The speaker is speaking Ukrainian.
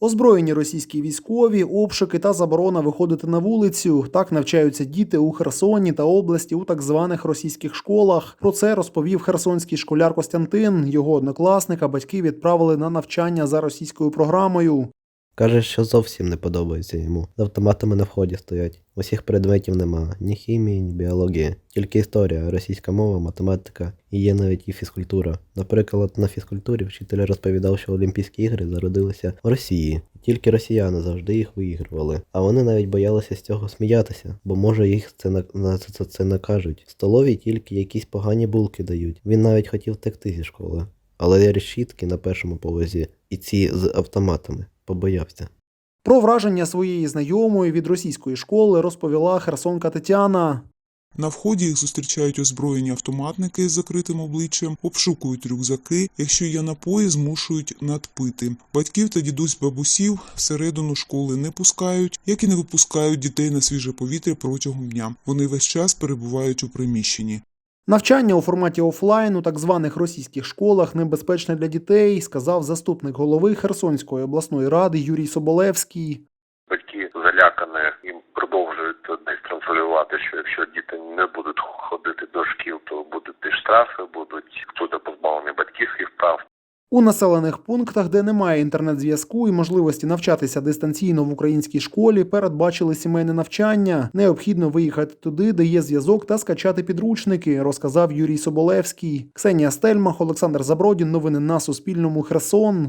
Озброєні російські військові, обшуки та заборона виходити на вулицю. Так навчаються діти у Херсоні та області у так званих російських школах. Про це розповів херсонський школяр Костянтин. Його однокласника батьки відправили на навчання за російською програмою. Каже, що зовсім не подобається йому. З автоматами на вході стоять. Усіх предметів нема, ні хімії, ні біології. Тільки історія, російська мова, математика і є навіть і фізкультура. Наприклад, на фізкультурі вчитель розповідав, що Олімпійські ігри зародилися в Росії. Тільки росіяни завжди їх виігрували. А вони навіть боялися з цього сміятися, бо може їх це на, на це, це, накажуть. В столовій тільки якісь погані булки дають. Він навіть хотів втекти зі школи. Але є решітки на першому поверсі і ці з автоматами. Побоявся. Про враження своєї знайомої від російської школи розповіла херсонка Тетяна. На вході їх зустрічають озброєні автоматники з закритим обличчям, обшукують рюкзаки. Якщо є напої, змушують надпити. Батьків та дідусь бабусів всередину школи не пускають, як і не випускають дітей на свіже повітря протягом дня. Вони весь час перебувають у приміщенні. Навчання у форматі офлайн у так званих російських школах небезпечне для дітей, сказав заступник голови Херсонської обласної ради Юрій Соболевський. батьки залякані і продовжують десь транслювати, що якщо діти не будуть ходити до шкіл, то будуть і штрафи, будуть буде позбавлені батьківських прав. У населених пунктах, де немає інтернет-зв'язку і можливості навчатися дистанційно в українській школі, передбачили сімейне навчання. Необхідно виїхати туди, де є зв'язок, та скачати підручники, розказав Юрій Соболевський. Ксенія Стельмах, Олександр Забродін. Новини на Суспільному. Херсон.